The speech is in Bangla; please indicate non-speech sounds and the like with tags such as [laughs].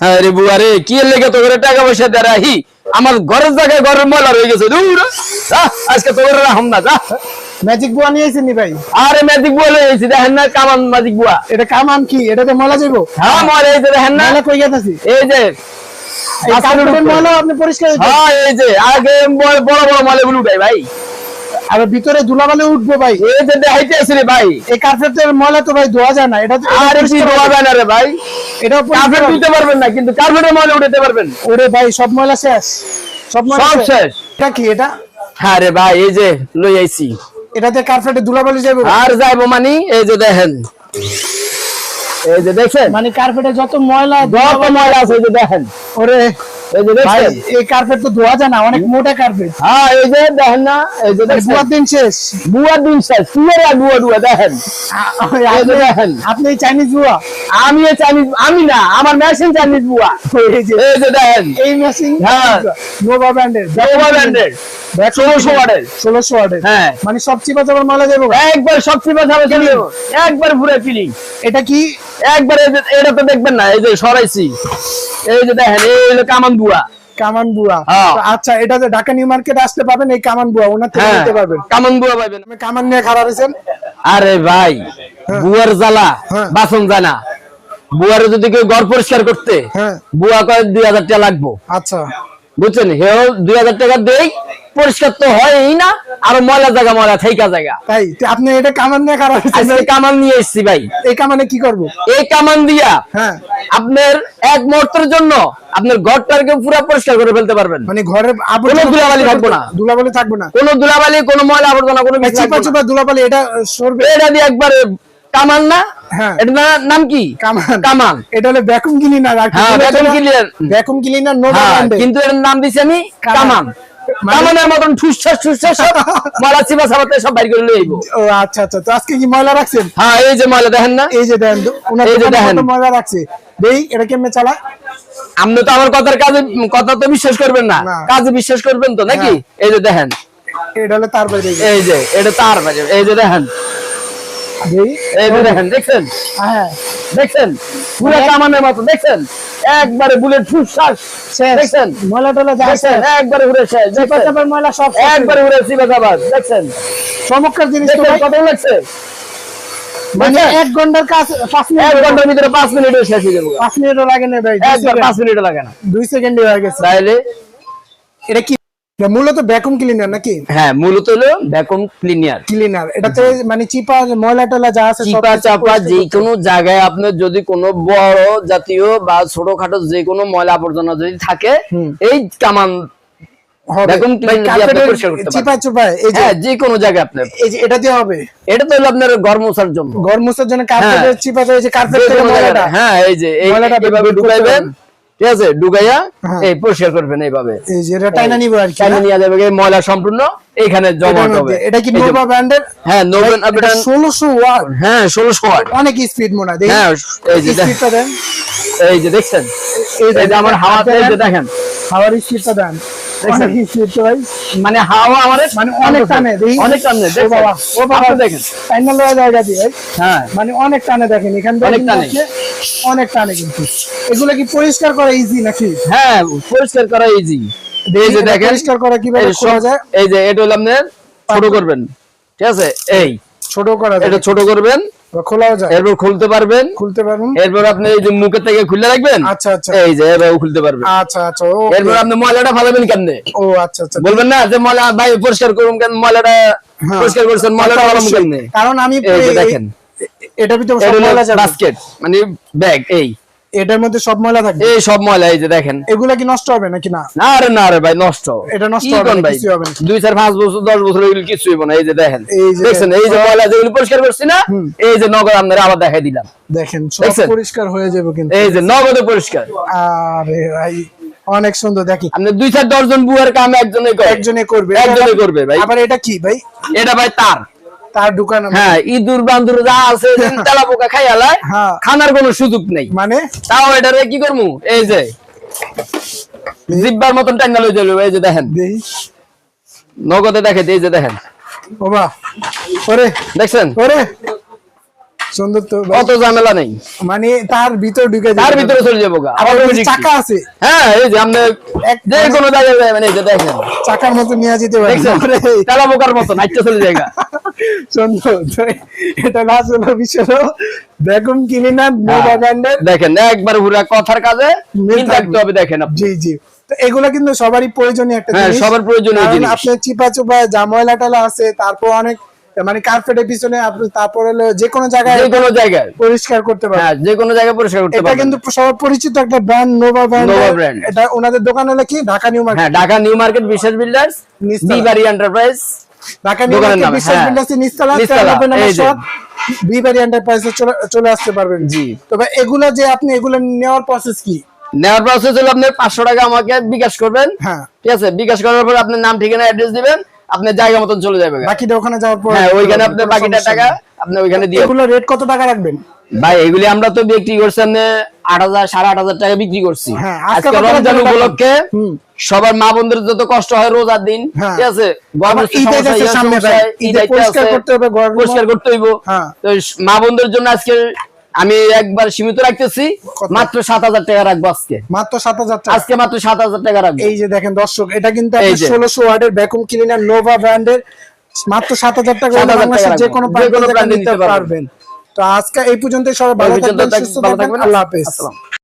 হ্যাঁ রে বুয়া রে কি লেগে তোর টাকা পয়সা আমার ঘরের জায়গায় ঘরের ময়লা রয়ে গেছে। দূর আজকে তোর রাহম না যা। ম্যাজিক বুয়া নিয়ে এসেনি ভাই? আরে ম্যাজিক বুয়া লয়ে এসেছি দেখেন না কামান ম্যাজিক বুয়া এটা কামান কি? এটাতে ময়লা যাব হ্যাঁ এই যে দেখেন না। ময়লা কই গেছে এই যে এই রাস্তার কার্পেটের উপরে। ময়লা আপনি পরিষ্কার হ্যাঁ এই যে আগে বড় বড় বড় ময়লা গুলো উঠাই ভাই। আর ভিতরে ধুলাবালি উঠবো ভাই। এই যে দেখাইতে আসলে ভাই। এই কার্পেটের ময়লা তো ভাই ধোয়া যায় না এটা তো- এটা আর ধোয়া যায় না রে ভাই? এটাও কার্পেট তুলতে পারবেন না কিন্তু কার্পেটের ময়লা উঠাতে পারবেন। ওরে ভাই সব ময়লা শেষ। সব ময়লা সব শেষ। এটা কি এটা? হ্যাঁ রে ভাই এই যে লই আইছি। এটাতে কার্পেটে ধুলাবালি যাবে আর যাইবো মানে এই যে দেখেন। এই যে দেখেন মানে কার্পেটে যত ময়লা যত ময়লা আছে এই যে দেখেন। ওরে এই যে ভাই দেখছেন এই কার্পেট তো ধোয়া যায় না অনেক মোটা কার্পেট হ্যাঁ এই যে দেখেন না এই যে বুয়ার দিন শেষ। বুয়া দিন শেষ শুয়ে বুয়া বুয়া দেখেন। দেখেন। আপনি চাইনিজ বুয়া? আমি চাইনিজ আমি না আমার মেশিন চাইনিজ বুয়া। এই যে দেখেন। এই মেশিন হ্যাঁ। নোভা ব্র্যান্ডের নোভা ব্র্যান্ডের ষোলোশো ওয়াটের ষোলোশো ওয়াটের হ্যাঁ। মানে সব চিপা চাপা ময়লা যাবে একবার সব চিপা চাপা চলে যাব। একবার পুরো ফিলিং এটা কি? একবার এটা তো দেখবেন না এই যে সরাইছি। এই যে দেখেন এই হলো কামান বুয়া কামান বুয়া হ্যাঁ। আচ্ছা এটা যে ঢাকা নিউ মার্কেটে আসতে পাবেন এই কামান বুয়া ওনার থেকে হ্যাঁ নিতে পারবেন। কামান বুয়া পাবেন। আপনি কামান নিয়ে খারাপ রয়েছেন? আরে ভাই বুয়ার জ্বালা হ্যাঁ। বাসন জানা বুয়ারে যদি কেউ ঘর পরিষ্কার করতে হ্যাঁ। বুয়া কয় দুই হাজার টাকা লাগবো। আচ্ছা। বুঝছেন? হেও দুই হাজার টাকা দেই পরিষ্কার তো হয়ই না আর ময়লা জায়গা ময়লা থাইকা জায়গা। তাই আপনি এটা কামান নিয়ে খারাপ আজকে কামান নিয়ে এসছি ভাই। এই কামানে কি করব? এই কামান দিয়া হ্যাঁ। আপনার এক মুহূর্তের জন্য আপনার ঘরটাকে পুরো পরিষ্কার করে ফেলতে পারবেন। মানে ঘরের কোনো ধুলাবালি থাকবে না। ধুলাবালি থাকবে না। কোনো ধুলাবালি কোনো ময়লা আবর্জনা কোনো চিপা। চিপা ধুলাবালি এটা সরবে। এটা দিয়ে একবার কামান না? হ্যাঁ। এটা নাম কি? কামান। কামান। এটা হলো ভ্যাকুম ক্লিনার আর vacuum cleaner। Vacuum cleaner Nova কিন্তু এর নাম দিছি আমি কামান। কামান মানে- কামানের মতন ঠুসছাস ঠুসছাস সব ময়লা চিপা সব বাইর করে লইব ও আচ্ছা আচ্ছা তো আজকে কি ময়লা রাখছেন? হ্যাঁ এই যে ময়লা দেখেন না? এই যে দেখেন এই যে দেখেন। ময়লা রাখছে? দেই এটা কেমনে চালা আপনি তো আমার কথার কাজে কথা তো বিশ্বাস করবেন না। কাজে বিশ্বাস করবেন তো নাকি? হ্যাঁ। এই যে দেখেন। এটা হলো তার বাইরে। এই যে এটা তার দেই এই যে দেখেন। দেখছেন? হ্যাঁ। দেখছেন? পুরো কামানের মতো দেখছেন? একবারে বুলেট ঠুসছাস শেষ। দেখছেন? ময়লা টলা যা একবারে উড়ে শেষ দেখছেন? ময়লা সব একবারে উড়ে চিপা দেখছেন? চমৎকার জিনিস তো দেখছেন ভাই। কত লাগছে? মানে এক ঘণ্টার কাজ পাঁচ এক ঘণ্টার ভিতরে পাঁচ মিনিটে শেষ হয়ে যাব। পাঁচ মিনিটও লাগে না ভাই একবার পাঁচ মিনিট লাগে না। দুই সেকেন্ডে হয়ে গেছে। এটা কি মূলত ভ্যাকুম ক্লিনার নাকি? হ্যাঁ মূলত হলো ভ্যাকুম ক্লিনার ক্লিনার এটাতে মানে চিপা ময়লা টলা যা আছে চিপা চাপা যে কোনো জায়গায় আপনার যদি কোনো বড় জাতীয় বা ছোটখাটো যে কোনো ময়লা আবর্জনা যদি থাকে এই কামান এই যে হ্যাঁ কোনো জায়গায় আপনার। এই যে এটা দিয়ে হবে? এটা তো হলো আপনার ঘর মোছার জন্য। কার্পেটের হ্যাঁ। চিপা হ্যাঁ এই যে এইভাবে ঢুকাইবেন। ঠিক আছে? ঢুকাইয়া হ্যাঁ। এই পরিষ্কার করবেন এইভাবে। এই যে এটা টাইনা নিব আর কি চাইলে নিয়ে যাবে এই ময়লা সম্পূর্ণ এইখানে জমা হবে। এটা কি নোভা ব্র্যান্ডের হ্যাঁ নোভা আপনার ষোলোশো ওয়াট। হ্যাঁ 1600 ওয়াট। অনেক স্পিড মনে দেখেন হ্যাঁ এই যে স্পিডটা দেন। এই যে দেখছেন? এই এই যে আমার হাওয়াতে যে দেখেন। হাওয়ার স্পিডটা দেন। মানে হাওয়া আমাদের মানে অনেক টানে অনেক টানে বাবা ও বাবা দেখেন। টাইনা জায়গা দিয়ে হ্যাঁ। মানে অনেক টানে দেখেন এখান থেকে অনেক টানে। অনেক টানে কিন্তু। এগুলো কি পরিষ্কার করা ইজি নাকি? হ্যাঁ পরিষ্কার করা ইজি এই যে দেখেন পরিষ্কার করা কীভাবে এই করা যায়? এই যে এটা হলো ছোট করবেন। ঠিক আছে? এই। ছোট করা এটা ছোট করবেন। খোলাও যায়। এরপর খুলতে পারবেন। খুলতে পারবেন এরপর আপনি এই যে মুখের থেকে খুলে রাখবেন? আচ্ছা আচ্ছা। এই যে এভাবে খুলতে পারবেন। আচ্ছা আচ্ছা ও এরপর আপনি ময়লাটা ফালাবেন কেমনে? ও আচ্ছা আচ্ছা। বলবেন না যে ময়লা ভাই পরিষ্কার করুন কেন? ময়লাটা হ্যাঁ। পরিষ্কার করছেন ময়লাটা ফালাম অবশ্যই। কেমনে? কারণ আমি দেখেন। ভিতরে এটা সব ময়লা বাস্কেট মানে ব্যাগ এই। এটার মধ্যে সব ময়লা থাকবে? এই সব ময়লা এই যে দেখেন। এগুলা কি নষ্ট হবে নাকি না? না রে না রে ভাই নষ্ট। এটা নষ্ট হবে না, কিছুই হবে না। দুই চার পাঁচ বছর দশ বছর এগুলো কিছু হইব না এই যে দেখেন। দেখছেন? এই যে ময়লা যেগুলো পরিষ্কার করছি না এই যে নগদ আপনারা আবার দেখাই দিলাম। দেখেন সব পরিষ্কার হয়ে যাবে কিন্তু। এই যে নগদে পরিষ্কার। আরে ভাই অনেক সুন্দর দেখি। আপনি দুই চার দশ জন বুয়ার কাম একজনে করে। একজনে করবে। একজনে করবে ভাই। আবার এটা কি ভাই? এটা ভাই তার। তার দোকান হ্যাঁ ইঁদুর বান্দুর যা আছে [laughs] তেলা পোকা খাইয়ালায় হ্যাঁ। খানার কোনো সুযোগ নেই। মানে? তাও এটারে কি করব এই যে জিব্বার মতন টাঙ্গাল হয়ে যাবে এই যে দেখেন। নগদে দেখে এই যে দেখেন। বাবা ওরে। দেখছেন? ওরে। সুন্দর তো অত ঝামেলা নেই। মানে তার ভিতর ঢুকে তার ভিতরে চলে যাব আবার চাকা আছে। হ্যাঁ এই যে আপনি এক- যে কোনো জায়গায় এই যে দেখেন। চাকার মতো নিয়ে যেতে পারে। বোকার মতো নাইটটা চলে জায়গা [laughs] সুন্দর এটা না হলো বিষয় ভ্যাকুম ক্লিনার নোভা ব্র্যান্ডের দেখেন একবার পুরা কথার কাজে মিল থাকতে হবে দেখেন আপনি। জি জি। এগুলো কিন্তু সবারই প্রয়োজনীয় একটা হ্যাঁ, জিনিস। সবার প্রয়োজনীয় জিনিস। আপনার চিপা চুপা ময়লা টালা আছে তারপর অনেক মানে কার্পেটের পিছনে আপনি তারপর হলো যে কোনো জায়গায় যে কোনো জায়গায়। পরিষ্কার করতে পারবেন। হ্যাঁ যে কোনো জায়গায় পরিষ্কার করতে এটা কিন্তু সবার পরিচিত একটা brand Nova brand Nova brand। এটা ওনাদের দোকান হলো কি? ঢাকা নিউ মার্কেট হ্যাঁ ঢাকা নিউ মার্কেট বিশেষ বিল্ডার্স। বিবাড়ি এন্টারপ্রাইজ ঢাকা নিউ মার্কেট নিচতলা, তেরো নম্বর এই যে। বিবারি এন্টারপ্রাইজে চলে চলে আসতে পারবেন। জি। তবে এগুলা যে আপনি এগুলা নেওয়ার প্রসেস কি? নেওয়ার প্রসেস হলো আপনি পাঁচশো টাকা আমাকে বিকাশ করবেন। হ্যাঁ। ঠিক আছে? বিকাশ করার পর আপনার নাম ঠিকানা অ্যাড্রেস দিবেন। আপনার জায়গা মতন চলে যাবে বাকিটা ওখানে যাওয়ার পর হ্যাঁ ওইখানে আপনার বাকিটা টাকা আপনি ওইখানে দিয়ে এগুলো রেট কত টাকা রাখবেন? ভাই এগুলি আমরা তো বিক্রি করছি আপনি আট হাজার সাড়ে আট হাজার টাকা বিক্রি করছি। হ্যাঁ, আজকে রমজান উপলক্ষে সবার মা বোনদের যত কষ্ট হয় রোজার দিন হ্যাঁ। ঠিক আছে? পরিষ্কার করতে হবে, পরিষ্কার করতে হইব। হ্যাঁ। তো মা বোনদের জন্য আজকে আমি একবার সীমিত রাখতেছি মাত্র সাত হাজার টাকা রাখব আজকে। মাত্র সাত হাজার আজকে মাত্র সাত হাজার টাকা রাখব। এই যে দেখেন দর্শক এটা কিন্তু। ষোলোশো ওয়ার্ডের ভ্যাকুম ক্লিনার নোভা ব্র্যান্ডের মাত্র সাত হাজার টাকা 7,000 টাকা বাংলাদেশের যে কোনো নিতে পারবেন। তো আজকে এই পর্যন্ত সবাই ভালো থাকবেন সুস্থ থাকবেন আল্লাহ হাফেজ।